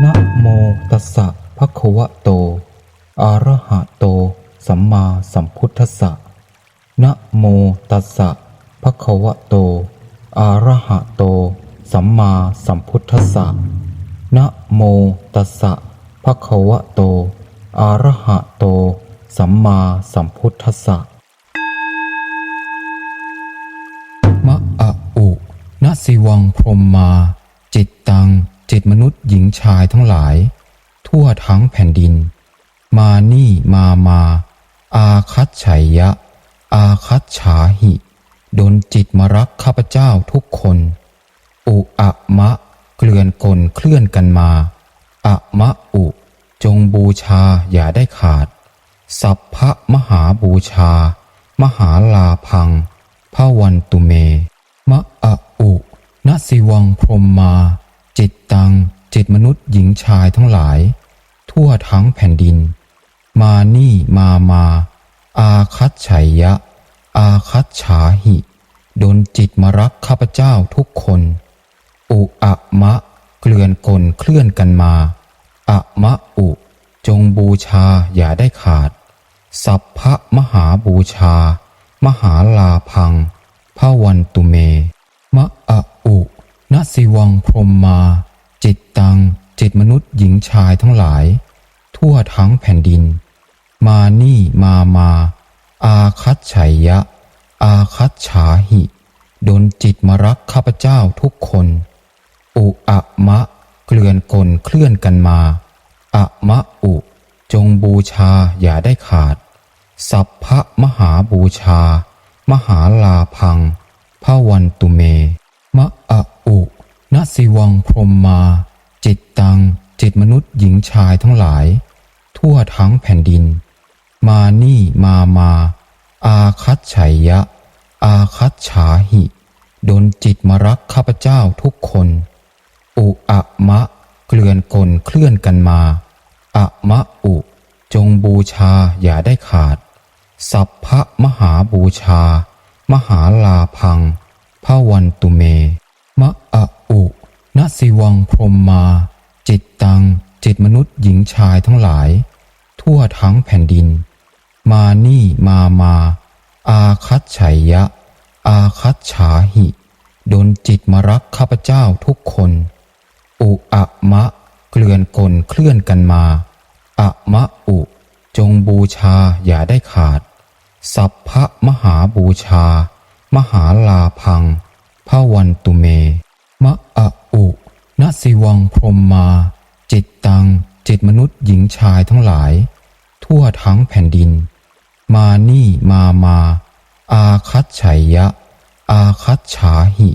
นะโมตัสสะภะคะวะโต อะระหะโต สัมมาสัมพุทธัสสะนะโมตัสสะภะคะวะโต อะระหะโต สัมมาสัมพุทธัสสะนะโมตัสสะภะคะวะโต อะระหะโต สัมมาสัมพุทธัสสะมะอะอุณสิวังพรมมา จิตตัง จิตมนุษย์หญิงชายทั้งหลาย ทั่วทั้งแผ่นดิน มานี่มามา อาคัตฉัยยะ อาคัตฉาหิดนจิตมารักข้าพเจ้าทุกคน อุอะมะ เกลื่อนกลเคลื่อนกันมาอะมะอุ จงบูชาอย่าได้ขาด สัพพะมหาบูชา มหาลาพังพระวันตุเม มะอะอุณสิวังพรหมมา จิตตังจิตมนุษย์หญิงชายทั้งหลาย ทั่วทั้งแผ่นดิน มานี่มามา อาคัตฉัยยะ อาคัตฉาหิดนจิตมารักข้าพเจ้าทุกคน อุอะมะ เกลื่อนกลเคลื่อนกันมาอะมะอุ จงบูชาอย่าได้ขาด สัพพะมหาบูชา มหาลาพังพระวันตุเม มะอะอุ ณสิวังพรมมา จิตตัง จิตมนุษย์หญิงชายทั้งหลาย ทั่วทั้งแผ่นดิน มานี่มามา อาคัตฉัยยะ อาคัตฉาหิดนจิตมารักข้าพเจ้าทุกคน อุอะมะ เกลื่อนกลเคลื่อนกันมาอะมะอุ จงบูชาอย่าได้ขาด สัพพะมหาบูชา มหาลาพังพระวันตุเม มะอะอุณสิวังพรมมา จิตตัง จิตมนุษย์หญิงชายทั้งหลาย ทั่วทั้งแผ่นดิน มานี่มามา อาคัตฉัยยะ อาคัตฉาหิดนจิตมารักข้าพเจ้าทุกคน อุอะมะ เกลื่อนกลเคลื่อนกันมาอะมะอุ จงบูชาอย่าได้ขาด สัพพะมหาบูชา มหาลาพัง พระวันตุเม มะอะอุณสิวังพรมมา จิตตัง จิตมนุษย์หญิงชายทั้งหลาย ทั่วทั้งแผ่นดิน มานี่มามา อาคัตฉัยยะ อาคัตฉาหิดนจิตมารักข้าพเจ้าทุกคน อุอะมะ เกลื่อนกลเคลื่อนกันมาอะมะอุ จงบูชาอย่าได้ขาด สัพพะมหาบูชา มหาลาพังพระวันตุเม มะอะอุณสิวังพรหมมา จิตตัง จิตมนุษย์หญิงชายทั้งหลาย ทั่วทั้งแผ่นดิน มานี่มามา อาคัตฉัยยะ อาคัตฉาหิ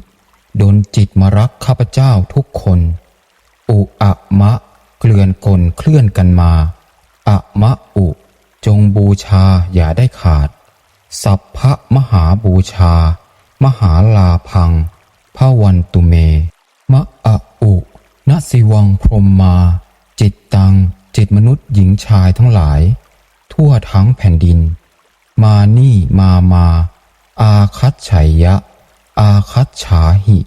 ดนจิตมารักข้าพเจ้าทุกคน อุอะมะ เกลื่อนกลเคลื่อนกันมา อะมะอุ จงบูชาอย่าได้ขาด สัพพะมหาบูชา มหาลาพังพระวันตุเม มะอะอุณสิวังพรมมา จิตตัง จิตมนุษย์หญิงชายทั้งหลาย ทั่วทั้งแผ่นดิน มานี่มามา อาคัตฉัยยะ อาคัตฉาหิ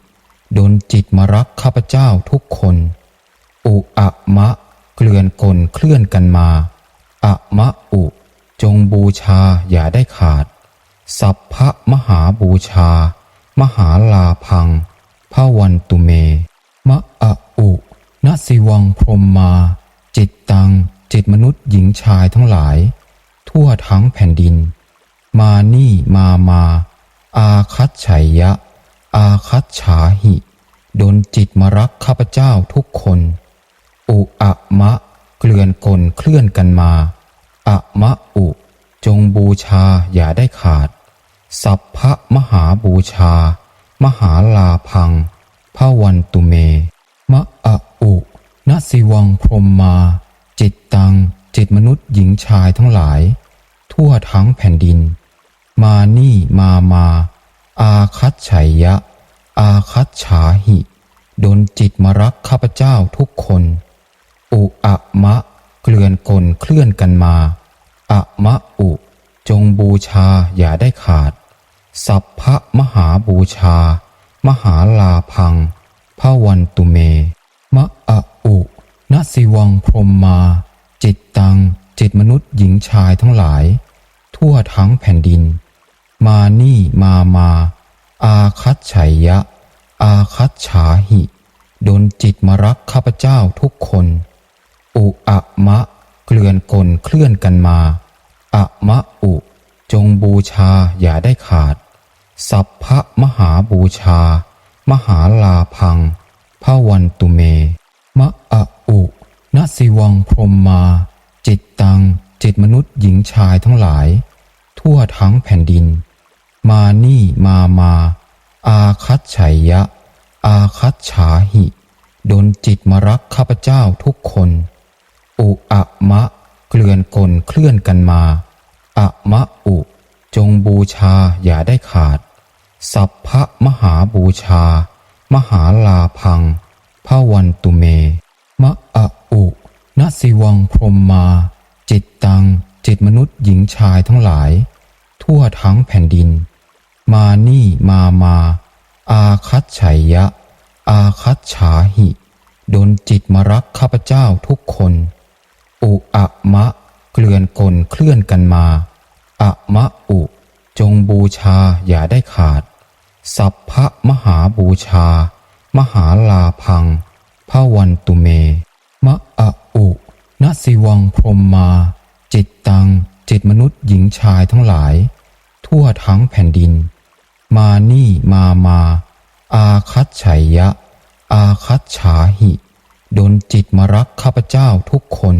ดนจิตมารักข้าพเจ้าทุกคน อุอะมะ เกลื่อนกลนเคลื่อนกันมา อะมะอุ จงบูชาอย่าได้ขาด สัพพะมหาบูชา มหาลาพังพระวันตุเม มะอะอุณสิวังพรมมา จิตตัง จิตมนุษย์หญิงชายทั้งหลาย ทั่วทั้งแผ่นดิน มานี่มามา อาคัตฉัยยะ อาคัตฉาหิดนจิตมารักข้าพเจ้าทุกคนอุอะมะ เกลื่อนกลเคลื่อนกันมาอะมะอุ จงบูชาอย่าได้ขาด สัพพะมหาบูชา มหาลาพังพระวันตุเม มะอะอุณสิวังพรมมา จิตตัง จิตมนุษย์หญิงชายทั้งหลาย ทั่วทั้งแผ่นดิน มานี่มามา อาคัตฉัยยะ อาคัตฉาหิดนจิตมารักข้าพเจ้าทุกคน อุอะมะ เกลื่อนกลเคลื่อนกันมา อะมะอุ จงบูชาอย่าได้ขาด สัพพะมหาบูชา มหาลาพังพระวันตุเม มะอะอุณวังพรมมา จิตตัง จิตมนุษย์หญิงชายทั้งหลาย ทั่วทั้งแผ่นดิน มานี่มามา อาคัตฉัยยะ อาคัตฉาหิดนจิตมารักข้าพเจ้าทุกคน อุอะมะ เกลื่อนกลเคลื่อนกันมา อะมะอุ จงบูชาอย่าได้ขาด สัพพะมหาบูชา มหาลาพังพระวันตุเม มะอะอุณสิวังพรมมา จิตตัง จิตมนุษย์หญิงชายทั้งหลาย ทั่วทั้งแผ่นดิน มานี่มามา อาคัตฉัยยะ อาคัตฉาหิดนจิตมารักข้าพเจ้าทุกคนอุอะมะ เกลื่อนกลเคลื่อนกันมาอะมะอุ จงบูชาอย่าได้ขาด สัพพะมหาบูชา มหาลาพังพระวันตุเม มะอะอุณสิวังพรมมา จิตตัง จิตมนุษย์หญิงชายทั้งหลาย ทั่วทั้งแผ่นดิน มานี่มามา อาคัตฉัยยะ อาคัตฉาหิดนจิตมารักข้าพเจ้าทุกคน อุอะมะ เกลื่อนกลเคลื่อนกันมา อะมะอุ จงบูชาอย่าได้ขาด สัพพะมหาบูชา มหาลาพังพระวันตุเม มะอะอุณสิวังพรมมา จิตตัง จิตมนุษย์หญิงชายทั้งหลาย ทั่วทั้งแผ่นดิน มานี่มามา อาคัตฉัยยะ อาคัตฉาหิดนจิตมารักข้าพเจ้าทุกคน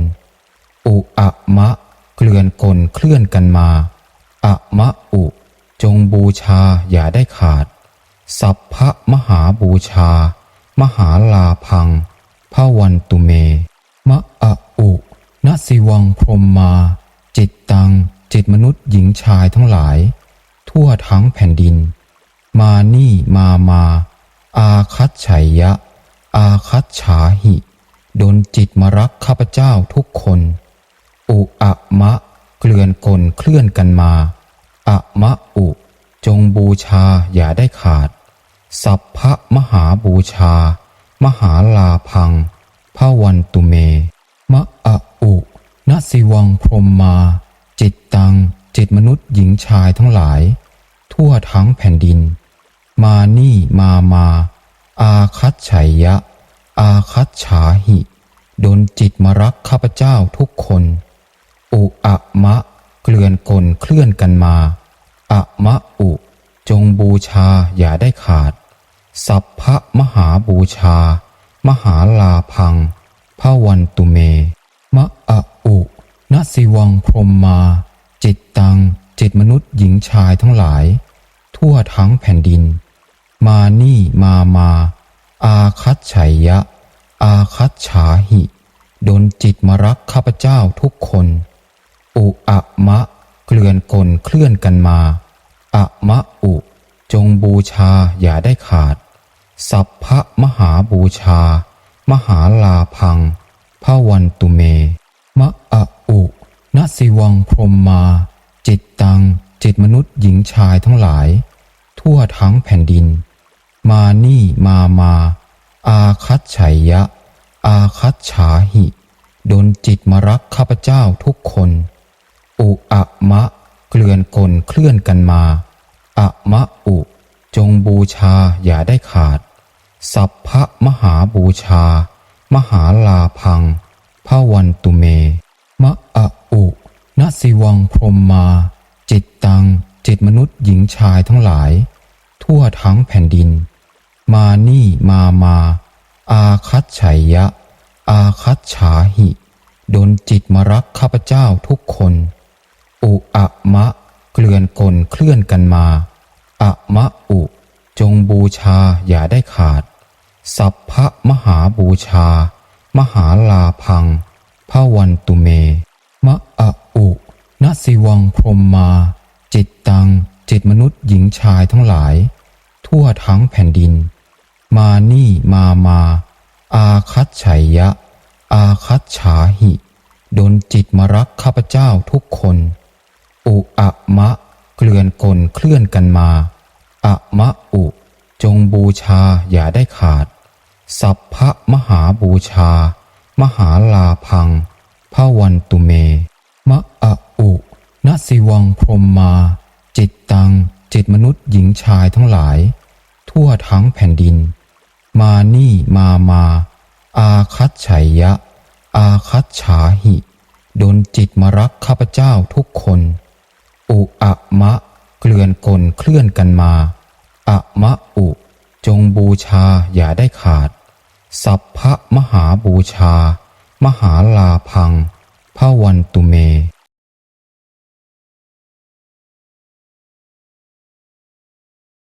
อุอะมะ เกลื่อนกลเคลื่อนกันมา อะมะอุ จงบูชาอย่าได้ขาด สัพพะมหาบูชา มหาลาพังพระวันตุเม มะอะอุณสิวังพรมมา จิตตัง จิตมนุษย์หญิงชายทั้งหลาย ทั่วทั้งแผ่นดิน มานี่มามา อาคัตฉัยยะ อาคัตฉาหิดนจิตมารักข้าพเจ้าทุกคนอุอะมะ เกลื่อนกลเคลื่อนกันมาอะมะอุ จงบูชาอย่าได้ขาด สัพพะมหาบูชา มหาลาพังพระวันตุเม มะอะอุณสิวังพรมมา จิตตัง จิตมนุษย์หญิงชายทั้งหลาย ทั่วทั้งแผ่นดิน มานี่มามา อาคัตฉัยยะ อาคัตฉาหิดนจิตมารักข้าพเจ้าทุกคนอุอะมะ เกลื่อนกลเคลื่อนกันมาอะมะอุ จงบูชาอย่าได้ขาด สัพพะมหาบูชา มหาลาพังพระวันตุเม มะอะอุณสิวังพรมมา จิตตัง จิตมนุษย์หญิงชายทั้งหลาย ทั่วทั้งแผ่นดิน มานี่มามา อาคัตฉัยยะ อาคัตฉาหิดนจิตมารักข้าพเจ้าทุกคน อุอะมะ เกลื่อนกลนเคลื่อนกันมา อะมะอุ จงบูชาอย่าได้ขาด สัพพะมหาบูชา มหาลาพังพระวันตุเม มะอะอุณสิวังพรมมา จิตตัง จิตมนุษย์หญิงชายทั้งหลาย ทั่วทั้งแผ่นดิน มานี่มามา อาคัตฉัยยะ อาคัตฉาหิดนจิตมารักข้าพเจ้าทุกคน อุอะมะ เกลื่อนกลเคลื่อนกันมา อะมะอุ จงบูชาอย่าได้ขาด สัพพะมหาบูชา มหาลาพังพระวันตุเม มะอะอุณสิวังพรมมา จิตตัง จิตมนุษย์หญิงชายทั้งหลาย ทั่วทั้งแผ่นดิน มานี่มามา อาคัตฉัยยะ อาคัตฉาหิดนจิตมารักข้าพเจ้าทุกคน อุอะมะ เกลื่อนกลนเคลื่อนกันมา อะมะอุ จงบูชาอย่าได้ขาด สัพพะมหาบูชา มหาลาพังพระวันตุเม มะอะอุณสิวังพรมมา จิตตัง จิตมนุษย์หญิงชายทั้งหลาย ทั่วทั้งแผ่นดิน มานี่มามา อาคัตฉัยยะ อาคัตฉาหิ ดนจิตมารักข้าพเจ้าทุกคน อุอะมะ เกลื่อนกลเคลื่อนกันมา อะมะอุ จงบูชาอย่าได้ขาด สัพพะมหาบูชา มหาลาพังพระวันตุเม มะอะอุณสิวังพรหมมา จิตตัง จิตมนุษย์หญิงชายทั้งหลาย ทั่วทั้งแผ่นดิน มานี่มามา อาคัตฉัยยะ อาคัตฉาหิ โดนจิตมารักข้าพเจ้าทุกคน มะเกลื่อนกลเคลื่อนกันมาอะมะอุ จงบูชาอย่าได้ขาด สัพพะมหาบูชา มหาลาพังพระวันตุเม